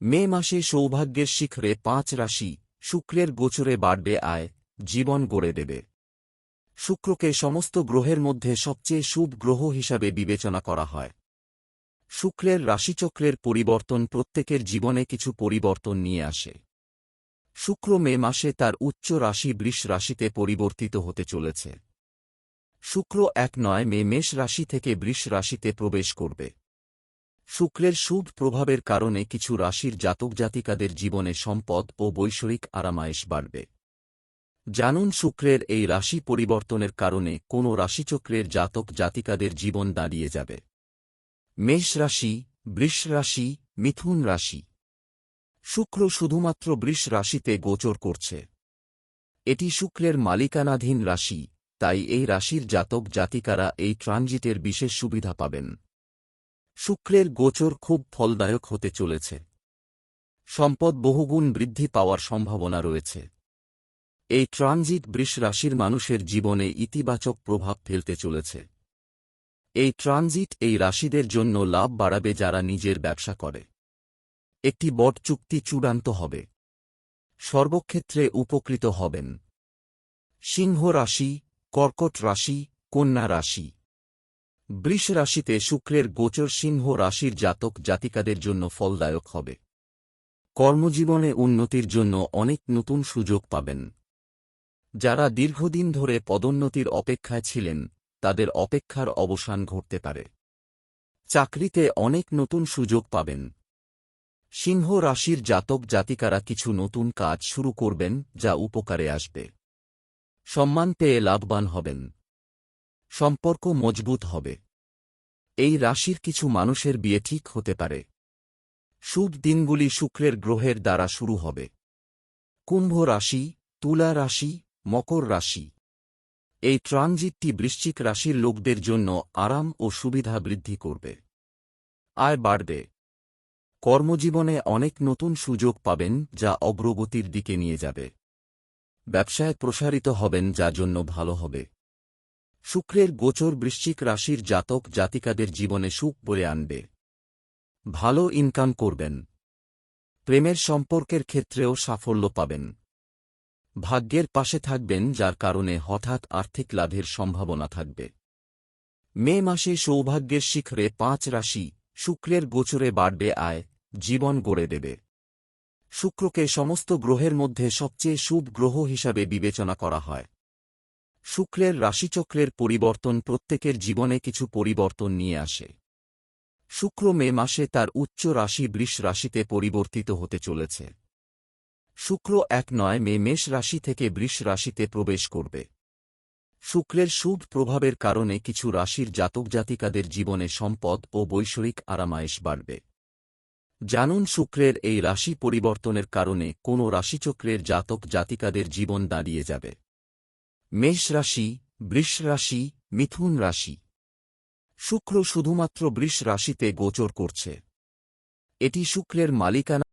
মে মাসে সৌভাগ্যের শিখরে পাঁচ রাশি শুক্রের গোচরে বাড়বে আয়, জীবন গড়ে দেবে। শুক্রকে সমস্ত গ্রহের মধ্যে সবচেয়ে শুভ গ্রহ হিসাবে বিবেচনা করা হয়। শুক্রের রাশিচক্রের পরিবর্তন প্রত্যেকের জীবনে কিছু পরিবর্তন নিয়ে আসে। শুক্র মে মাসে তার উচ্চ রাশি বৃষ রাশিতে পরিবর্তিত হতে চলেছে। শুক্র এক নয় মে মেষ রাশি থেকে বৃষ রাশিতে প্রবেশ করবে। শুক্রের শুভ প্রভাবের কারণে কিছু রাশির জাতক জাতিকাদের জীবনে সম্পদ ও বৈষয়িক আরামায়েশ বাড়বে। জানুন শুক্রের এই রাশি পরিবর্তনের কারণে কোন রাশিচক্রের জাতক জাতিকাদের জীবন দাঁড়িয়ে যাবে। মেষ রাশি, বৃষ রাশি, মিথুন রাশি। শুক্র শুধুমাত্র বৃষ রাশিতে গোচর করছে। এটি শুক্রের মালিকানাধীন রাশি, তাই এই রাশির জাতক জাতিকারা এই ট্রানজিটের বিশেষ সুবিধা পাবেন। শুক্রের গোচর খুব ফলদায়ক হতে চলেছে। সম্পদ বহুগুণ বৃদ্ধি পাওয়ার সম্ভাবনা রয়েছে। এই ট্রানজিট বৃষ রাশির মানুষের জীবনে ইতিবাচক প্রভাব ফেলতে চলেছে। এই ট্রানজিট এই রাশিদের জন্য লাভ বাড়াবে যারা নিজের ব্যবসা করে। একটি বট চুক্তি চূড়ান্ত হবে। সর্বক্ষেত্রে উপকৃত হবেন। সিংহ রাশি, কর্কট রাশি, কন্যা রাশি। বৃষ রাশিতে শুক্রের গোচর সিংহ রাশির জাতক জাতিকাদের জন্য ফলদায়ক হবে। কর্মজীবনে উন্নতির জন্য অনেক নতুন সুযোগ পাবেন। যারা দীর্ঘদিন ধরে পদোন্নতির অপেক্ষায় ছিলেন, তাদের অপেক্ষার অবসান ঘটতে পারে। চাকরিতে অনেক নতুন সুযোগ পাবেন। সিংহ রাশির জাতক জাতিকারা কিছু নতুন কাজ শুরু করবেন, যা উপকারে আসবে। সম্মান পেয়ে লাভবান হবেন। সম্পর্ক মজবুত হবে। এই রাশির কিছু মানুষের বিয়ে ঠিক হতে পারে। শুভ দিনগুলি শুক্রের গ্রহের দ্বারা শুরু হবে। কুম্ভ রাশি, তুলা রাশি, মকর রাশি। এই ট্রানজিটটি বৃশ্চিক রাশির লোকদের জন্য আরাম ও সুবিধা বৃদ্ধি করবে। আয় বাড়বে। কর্মজীবনে অনেক নতুন সুযোগ পাবেন যা অগ্রগতির দিকে নিয়ে যাবে। ব্যবসায় প্রসারিত হবেন যা জন্য ভালো হবে। শুক্রের গোচর বৃশ্চিক রাশির জাতক জাতিকাদের জীবনে সুখ বলে আনবে। ভালো ইনকাম করবেন। প্রেমের সম্পর্কের ক্ষেত্রেও সাফল্য পাবেন। ভাগ্যের পাশে থাকবেন, যার কারণে হঠাৎ আর্থিক লাভের সম্ভাবনা থাকবে। মে মাসে সৌভাগ্যের শিখরে পাঁচ রাশি শুক্রের গোচরে বাড়বে আয়, জীবন গড়ে দেবে। শুক্রকে সমস্ত গ্রহের মধ্যে সবচেয়ে শুভ গ্রহ হিসাবে বিবেচনা করা হয়। শুক্রের রাশিচক্রের পরিবর্তন প্রত্যেকের জীবনে কিছু পরিবর্তন নিয়ে আসে। শুক্র মে মাসে তার উচ্চ রাশি বৃষ রাশিতে পরিবর্তিত হতে চলেছে। শুক্র এক নয় মে মেষ রাশি থেকে বৃষ রাশিতে প্রবেশ করবে। শুক্রের শুভ প্রভাবের কারণে কিছু রাশির জাতক জাতিকাদের জীবনে সম্পদ ও বৈষয়িক আরামায়েশ বাড়বে। জানুন শুক্রের এই রাশি পরিবর্তনের কারণে কোন রাশিচক্রের জাতক জাতিকাদের জীবন দাঁড়িয়ে যাবে। মেষ রাশি, বৃষ রাশি, মিথুন রাশি। শুক্র শুধুমাত্র বৃষ রাশিতে গোচর করছে। এটি শুক্রের মালিকানা